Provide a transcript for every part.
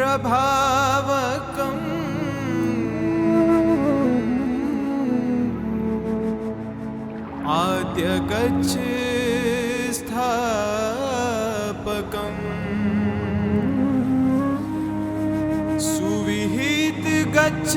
प्रभावकम्। आद्य स्थापकम्। सुविहित गच्छ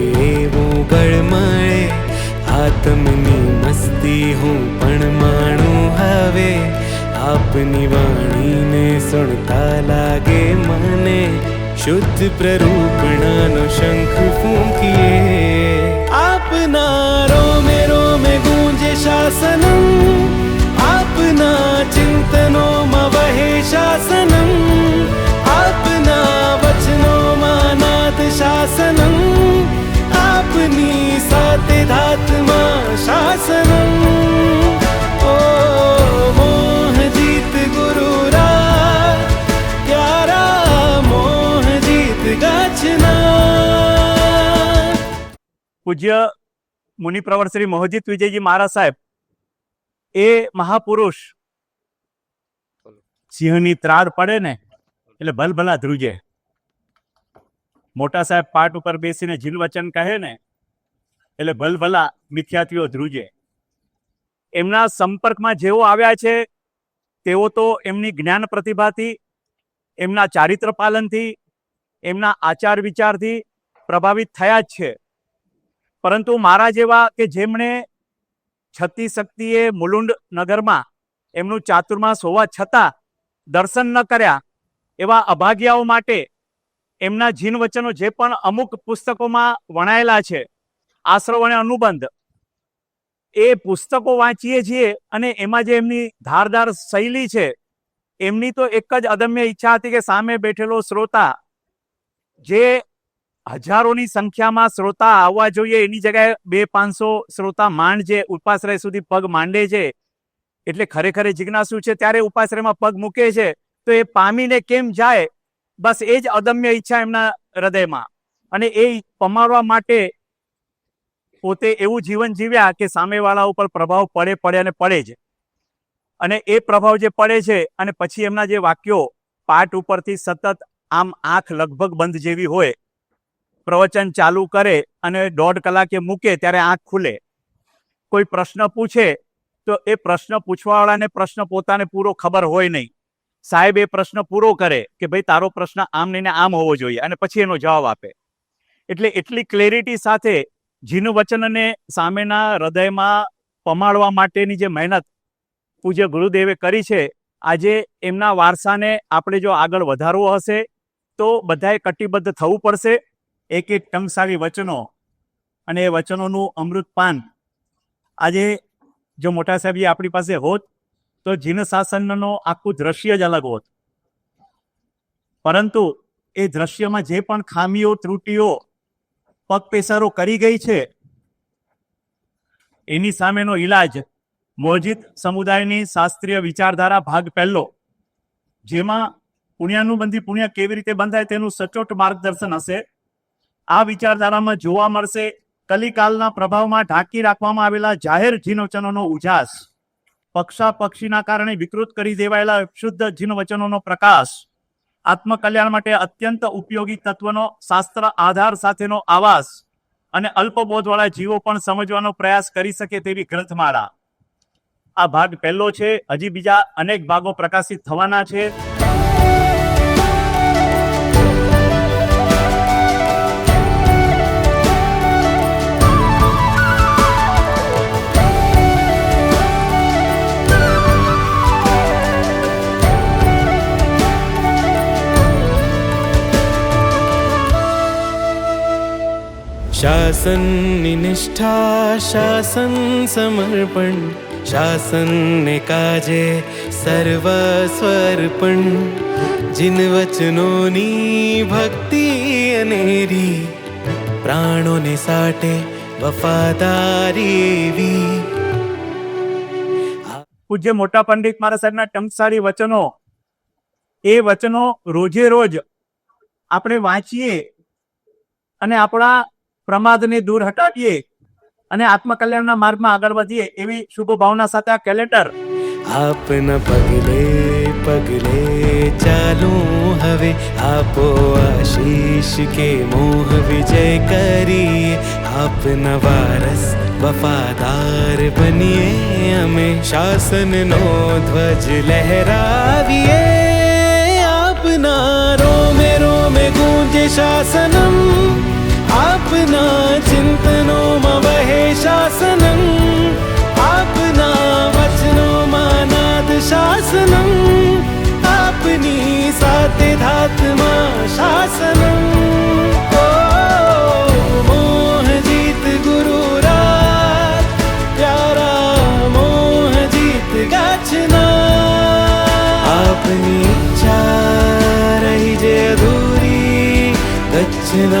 આપની વાણીને સુણતા લાગે મને શુદ્ધ પ્રરૂપણાનો શંખ ફૂંકીએ આપના રોમે રોમે ગૂંજે શાસનમ આપના ચિંતનોમાં વહે શાસનમ આપના વચનોમાં નાદ શાસનમ આપની સાથે ધાતમાં શાસનમ પૂજ્ય મુનિપ્રવર શ્રી મોહજીત વિજયજી મહારાજ સાહેબ, એ મહાપુરુષ સિંહની ત્રાર પડે ને, એટલે ભલભલા ધ્રુજે. મોટા સાહેબ પાટ ઉપર બેસીને જીલવચન કહે ને, એટલે ભલભલા મિથ્યાતીઓ ધ્રુજે. એમના સંપર્કમાં જેઓ આવ્યા છે, તેઓ તો એમની જ્ઞાન પ્રતિભાથી, એમના ચારિત્ર પાલનથી, એમના આચાર વિચારથી પ્રભાવિત થયા જ છે. પરંતુ મારા જેવા કે જેમણે છતી શક્તિએ મુલુંડ નગરમાં એમનું ચાતુર્માસ હોવા છતાં દર્શન ન કર્યા, એવા અભાગ્યાઓ માટે એમના જીન વચનો જે પણ અમુક પુસ્તકોમાં વણાયેલા છે, આશ્રવ અને અનુબંધ, એ પુસ્તકો વાંચીએ છીએ અને એમાં જે એમની ધારદાર શૈલી છે, એમની તો એક જ અદમ્ય ઈચ્છા હતી કે સામે બેઠેલો શ્રોતા જે હજારોની સંખ્યામાં શ્રોતા આવવા જોઈએ. એની જગ્યાએ બે પાંચસો શ્રોતા માંડ ઉપાશ્રય સુધી પગ માંડે છે, એટલે ખરેખર જિજ્ઞાસુ છે, ત્યારે ઉપાશ્રયમાં પગ મૂકે છે. તો એ પામીને કેમ જાય? બસ એ જ અદમ્ય ઈચ્છા એમના હૃદયમાં. અને એ પમાડવા માટે પોતે એવું જીવન જીવ્યા કે સામેવાળા ઉપર પ્રભાવ પડે પડે અને પડે જ. અને એ પ્રભાવ જે પડે છે અને પછી એમના જે વાક્યો પાઠ ઉપરથી સતત આમ આંખ લગભગ બંધ જેવી હોય પ્રવચન ચાલુ કરે અને દોઢ કલાકે મૂકે ત્યારે આંખ ખુલે. કોઈ પ્રશ્ન પૂછે તો એ પ્રશ્ન પૂછવાવાળાને પ્રશ્ન પોતાને પૂરો ખબર હોય નહીં. સાહેબ એ પ્રશ્ન પૂરો કરે કે ભાઈ તારો પ્રશ્ન આમ નહીં આમ હોવો જોઈએ અને પછી એનો જવાબ આપે. એટલે એટલી ક્લેરિટી સાથે જીનું વચનને સામેના હૃદયમાં પમાડવા માટેની જે મહેનત પૂજ્ય ગુરુદેવે કરી છે, આજે એમના વારસાને આપણે જો આગળ વધારવો હશે તો બધાએ કટિબદ્ધ થવું પડશે. એક એક ટંકશાળી વચનો અને એ વચનોનું અમૃતપાન. આજે જો મોટા સાહેબજી આપણી પાસે હોત, તો જીન શાસનનો આખું દ્રશ્ય જ અલગ હોત. પરંતુ એ દ્રશ્યમાં જે પણ ખામીઓ, ત્રુટીઓ પગપેસારો કરી ગઈ છે, એની સામેનો ઈલાજ મોજીત સમુદાયની શાસ્ત્રીય વિચારધારા ભાગ પહેલો, જેમાં પુણ્યાનું બંધી પુણ્ય કેવી રીતે બંધાય તેનું સચોટ માર્ગદર્શન હશે આ વિચારધારામાં જોવા મળશે કલિકાલના પ્રભાવમાં ઢાંકી રાખવામાં આવેલા જાહેર જીનવચનોનો ઉજાસ. પક્ષા પક્ષીના કારણે વિકૃત કરી દેવાયેલા શુદ્ધ જીનવચનોનો પ્રકાશ. આત્મકલ્યાણ માટે અત્યંત ઉપયોગી તત્વનો શાસ્ત્ર આધાર સાથેનો આવાસ અને અલ્પબોધવાળા જીવો પણ સમજવાનો પ્રયાસ કરી શકે તેવી ગ્રંથમાળા. આ ભાગ પહેલો છે, હજી બીજા અનેક ભાગો પ્રકાશિત થવાના છે. શાસનની નિષ્ઠા શાસન સમર્પણ શાસન ને કાજે સર્વસ્વ અર્પણ જિન વચનોની ભક્તિ અનેરી પ્રાણોને સાટે વફાદારીવી પૂજ્ય મોટા પંડિત મારા સાહેબના ટંકસારી વચનો, એ વચનો રોજે રોજ આપણે વાંચીએ અને આપણા પ્રમાદને દૂર હટાવીએ અને આત્મકલ્યાણના માર્ગમાં આગળ વધીએ એવી શુભ ભાવના સાથે આ કેલેન્ડર આપના પગલે પગલે ચાલું હવે આપો આશીષ કે મોહ વિજય કરી આપના વારસ વફાદાર બનીએ, અમે શાસનનો ધ્વજ લહેરાવીએ. આપના રોમે રોમે ગુંજે શાસનમ. आपना चिन्तनो महे शासनम्नाथ शासनम्। आपनी साते धात्मा शासनम् अपनी इच्छा रही प्य अधूरी गच्छा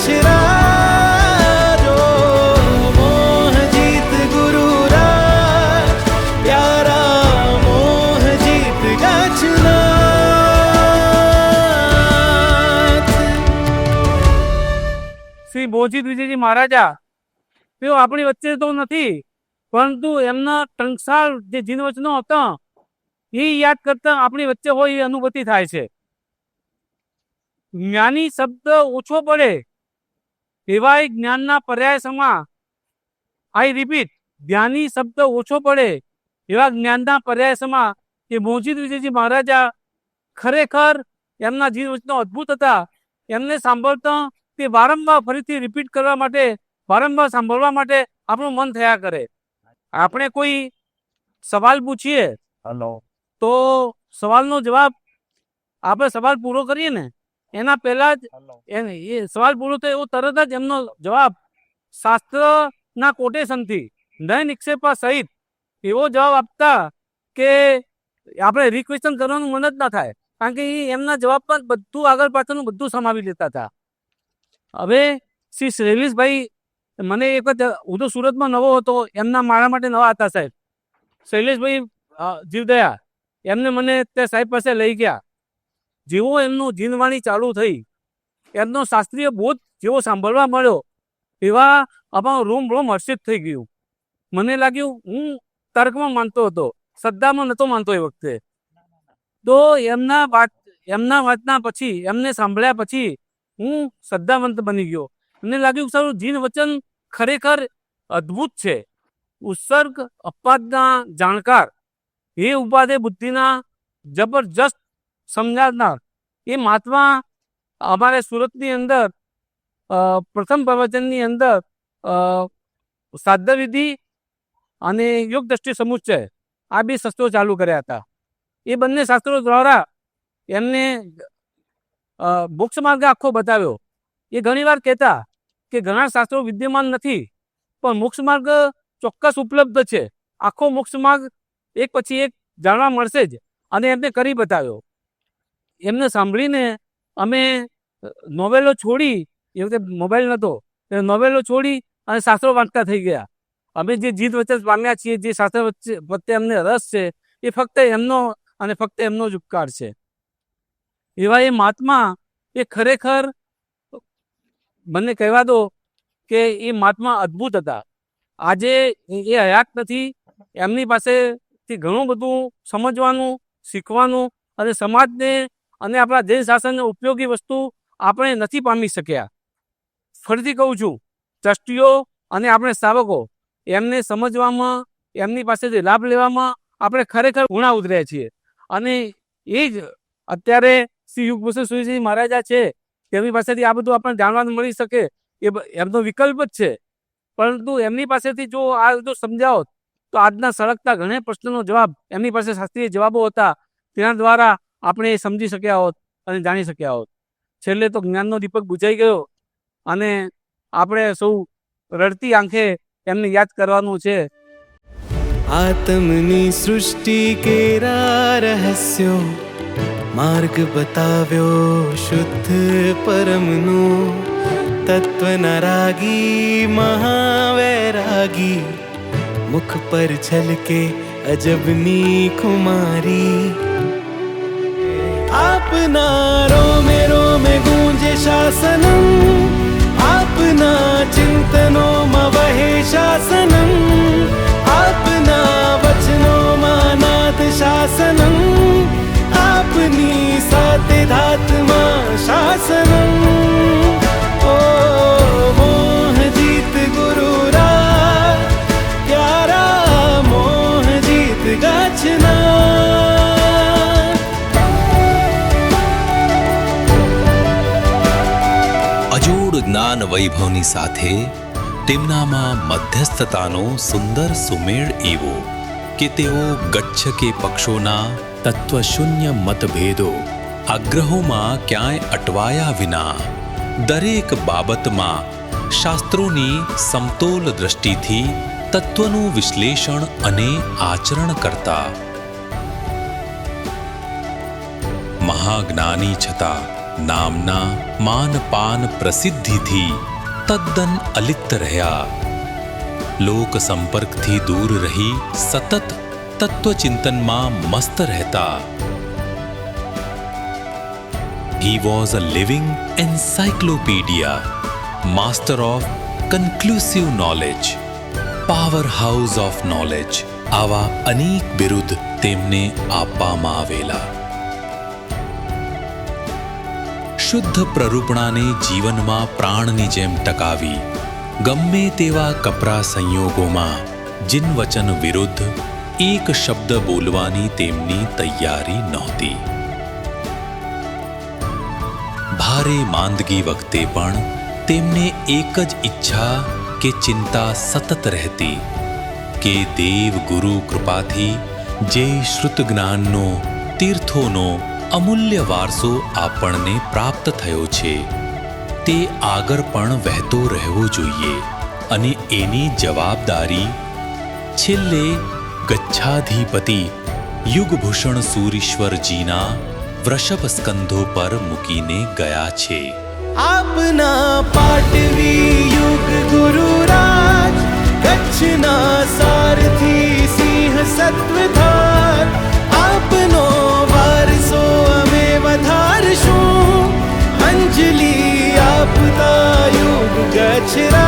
શ્રી બોધિત વિજયજી મહારાજા, તેઓ આપણી વચ્ચે તો નથી, પરંતુ એમના ટંકસાળ જે જીનવચનો હતા, એ યાદ કરતા આપણી વચ્ચે હોય એ અનુભૂતિ થાય છે. જ્ઞાની શબ્દ ઓછો પડે એવાય જ્ઞાનના પર્યાય સમા આઈ રિપીટ જ્ઞાની શબ્દ ઓછો પડે એવા જ્ઞાનના પર્યાય સમા કે મોજીદ વિજયજી મહારાજા ખરેખર એમના જીવવચનો અદ્ભુત હતા. એમને સાંભળતા તે વારંવાર ફરીથી રિપીટ કરવા માટે વારંવાર સાંભળવા માટે આપણું મન થયા કરે. આપણે કોઈ સવાલ પૂછીએ? હલો તો સવાલનો જવાબ આપણે સવાલ પૂરો કરીએ ને? એના પહેલા જ એને એ સવાલ પૂરો થયો એવો તરત જ એમનો જવાબ શાસ્ત્રના કોટેશનથી નય નિક્ષેપા સહિત એવો જવાબ આપતા કે આપણે રિક્વેશન કરવાનું મન જ ના થાય કારણ કે એ એમના જવાબમાં બધું આગળ પાછળનું બધું સમાવી લેતા હતા. હવે શ્રી શૈલેષભાઈ મને એક વખત હું તો સુરતમાં નવો હતો એમના મારા માટે નવા હતા સાહેબ. શૈલેષભાઈ જીવદયા એમને મને તે સાહેબ પાસે લઈ ગયા. જેવો એમનું જીનવાણી ચાલુ થઈ, એમનો શાસ્ત્રીય બોધ જેવો સાંભળવા મળ્યો, એવા અમારો રૂમ રૂમ હર્ષિત થઈ ગયું. મને લાગ્યું, હું તર્કમાં માનતો હતો, શ્રદ્ધામાં નહોતો માનતો એ વખતે. તો એમના વાત, એમના વાતના પછી, એમને સાંભળ્યા પછી હું શ્રદ્ધાવંત બની ગયો. મને લાગ્યું સારું જીન વચન ખરેખર અદ્ભુત છે. ઉત્સર્ગ અપાદના જાણકાર, એ ઉપાધે બુદ્ધિના જબરજસ્ત સમજાવનાર. એ મહાત્મા અમારે સુરતની અંદર પ્રથમ પ્રવચનની અંદર સાધ્ય અને યોગ દ્રષ્ટિ સમુચ્ચય આ બે શાસ્ત્રો ચાલુ કર્યા હતા. એ બંને શાસ્ત્રો દ્વારા એમને મોક્ષ માર્ગ આખો બતાવ્યો. એ ઘણીવાર કહેતા કે ઘણા શાસ્ત્રો વિદ્યમાન નથી, પણ મોક્ષ માર્ગ ચોક્કસ ઉપલબ્ધ છે. આખો મોક્ષ માર્ગ એક પછી એક જાણવા મળશે જ. અને એમને કરી બતાવ્યો. એમને સાંભળીને અમે નોવેલો છોડી, એ વખતે મોબાઈલ નહોતો નોવેલો છોડી અને શાસ્ત્રો વાંચતા થઈ ગયા. અમે જે જીત વચ્ચે પામ્યા છીએ, જે શાસ્ત્ર પ્રત્યે અમને રસ છે, એ ફક્ત એમનો અને ફક્ત એમનો જ ઉપકાર છે. એવા એ મહાત્મા, એ ખરેખર મને કહેવા દો કે એ મહાત્મા અદ્ભુત હતા. આજે એ હયાત નથી, એમની પાસેથી ઘણું બધું સમજવાનું, શીખવાનું અને સમાજને અને આપણા દેશ શાસનને ઉપયોગી વસ્તુ આપણે નથી પામી શક્યા. ફરીથી કહું છું, ટ્રસ્ટીઓ અને આપણે શાવકો એમને સમજવામાં, એમની પાસેથી લાભ લેવામાં આપણે ખરેખર ગુણા ઉતર્યા છીએ. અને એ જ અત્યારે શ્રી યુગભૂષણ સુરેશજી મહારાજા છે, તેમની પાસેથી આ બધું આપણને જાણવાનું મળી શકે, એ એમનો વિકલ્પ જ છે. પરંતુ એમની પાસેથી જો આ બધું સમજાવો તો આજના સળગતા ઘણા પ્રશ્નોનો જવાબ એમની પાસે શાસ્ત્રીય જવાબો હતા. તેના દ્વારા આપણે એ સમજી શક્યા હોત અને જાણી શક્યા હોત. છેલ્લે તો જ્ઞાનનો દીપક બુજાઈ ગયો અને આપણે સૌ રડતી આંખે એમને યાદ કરવાનું છે. આત્મની સૃષ્ટિ કેરા રહસ્યો? માર્ગ બતાવ્યો શુદ્ધ પરમનો? તત્વ રાગી મહાવૈરાગી? મુખ પર છલકે અજબની કુમારી ो मेरो मे गूंजे शासनम् अपना चिन्तनो मा वहे शासनम्नाथ शासनम् धात्मा शासनम्। વૈભવની સાથે તેમનામાં મધ્યસ્થતાનો સુંદર સુમેળ એવો કે તેઓ ગચ્છ કે પક્ષોના તત્વશૂન્ય મતભેદો આગ્રહોમાં ક્યાંય અટવાયા વિના દરેક બાબતમાં શાસ્ત્રોની સમતોલ દ્રષ્ટિથી તત્વનું વિશ્લેષણ અને આચરણ કરતા. મહાજ્ઞાની છતાં નામના માનપાન પ્રસિદ્ધિથી તદ્દન અલિપ્ત રહ્યા લોક સંપર્કથી દૂર રહી સતત તત્વચિંતનમાં મસ્ત રહેતા he was a living encyclopedia master of conclusive knowledge power house of knowledge આવા અનેક બિરુદ તેમને આપવામાં આવેલા શુદ્ધ પ્રરૂપણાને જીવનમાં પ્રાણની જેમ ટકાવી, ગમે તેવા કપરા સંયોગોમાં જિનવચન વિરુદ્ધ એક શબ્દ બોલવાની તેમની તૈયારી નહોતી. ભારે માંદગી વખતે પણ તેમને એક જ ઈચ્છા કે ચિંતા સતત રહેતી, કે દેવ ગુરુ કૃપાથી જે શ્રુત જ્ઞાનનો તીર્થોનો અમૂલ્ય વારસો આપણને પ્રાપ્ત થયો છે. તે આગળ પણ વહેતો રહેવો જોઈએ અને એની જવાબદારી છેલ્લે ગચ્છાધિપતિ યુગભૂષણ સૂરીશ્વરજીના વૃષભ સ્કંધો પર મૂકીને ગયા છે. આપના પાટવી યુગ ગુરુરાજ, કચ્છના સારથી સિંહ સત્વ 지나